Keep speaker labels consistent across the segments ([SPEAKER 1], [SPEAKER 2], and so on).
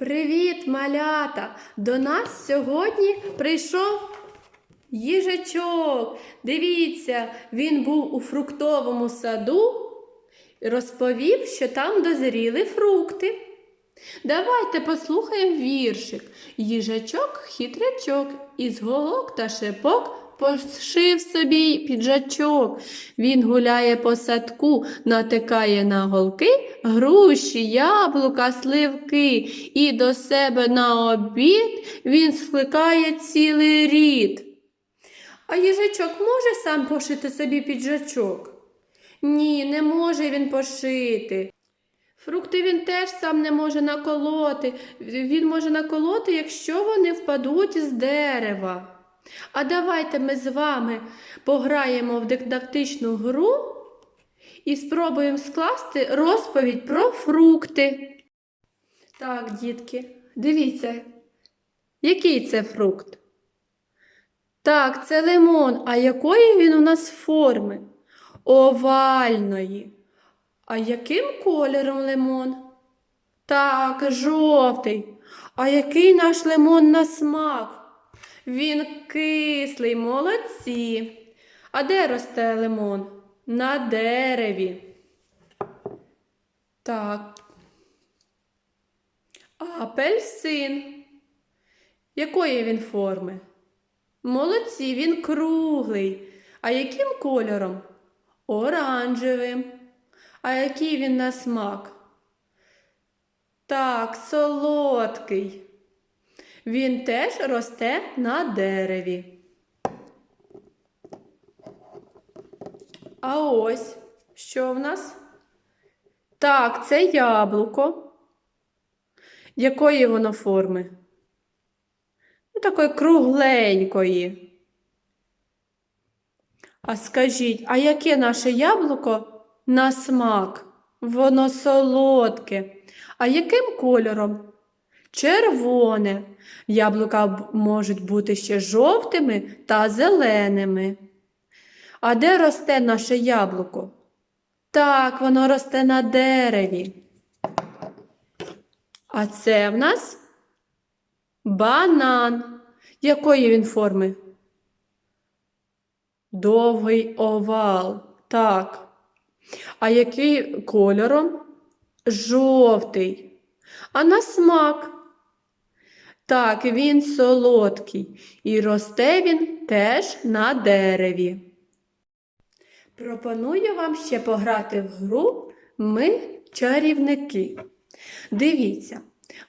[SPEAKER 1] Привіт, малята! До нас сьогодні прийшов їжачок. Дивіться, він був у фруктовому саду і розповів, що там дозріли фрукти. Давайте послухаємо віршик. Їжачок хитрячок, із голок та шипок пошив собі піджачок. Він гуляє по садку, натикає на голки, груші, яблука, сливки, і до себе на обід він скликає цілий рід. А їжачок може сам пошити собі піджачок? Ні, не може він пошити. Фрукти він теж сам не може наколоти. Він може наколоти, якщо вони впадуть з дерева. А давайте ми з вами пограємо в дидактичну гру і спробуємо скласти розповідь про фрукти. Так, дітки, дивіться, який це фрукт? Так, це лимон. А якої він у нас форми? Овальної. А яким кольором лимон? Так, жовтий. А який наш лимон на смак? Він кислий, молодці. А де росте лимон? На дереві. Так. Апельсин. Якої він форми? Молодці, він круглий. А яким кольором? Оранжевим. А який він на смак? Так, солодкий. Він теж росте на дереві. А ось що в нас? Так, це яблуко. Якої воно форми? Ну, такої кругленької. А скажіть, а яке наше яблуко на смак? Воно солодке. А яким кольором? Червоне. Яблука можуть бути ще жовтими та зеленими. А де росте наше яблуко? Так, воно росте на дереві. А це в нас банан. Якої він форми? Довгий овал. Так. А який кольором? Жовтий. А на смак? Так, він солодкий. І росте він теж на дереві. Пропоную вам ще пограти в гру Ми чарівники. Дивіться,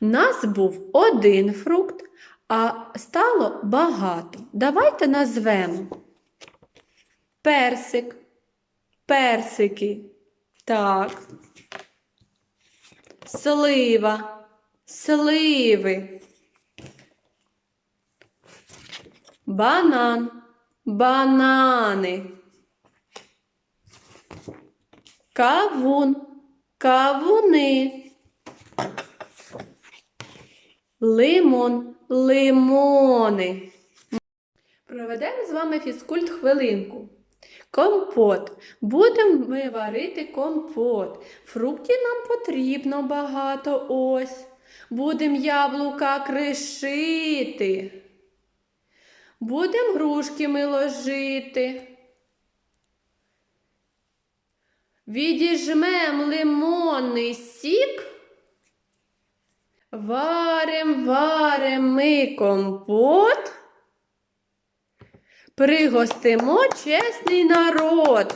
[SPEAKER 1] в нас був один фрукт, а стало багато. Давайте назвемо персик, персики. Так. Слива, сливи. Банан, банани. Кавун, кавуни. Лимон, лимони. Проведемо з вами фізкульт хвилинку. Компот. Будемо ми варити компот. Фруктів нам потрібно багато ось. Будемо яблука кришити. Будемо грушки ми ложити. Відіжмем лимонний сік. Варим, варим ми компот. Пригостимо чесний народ.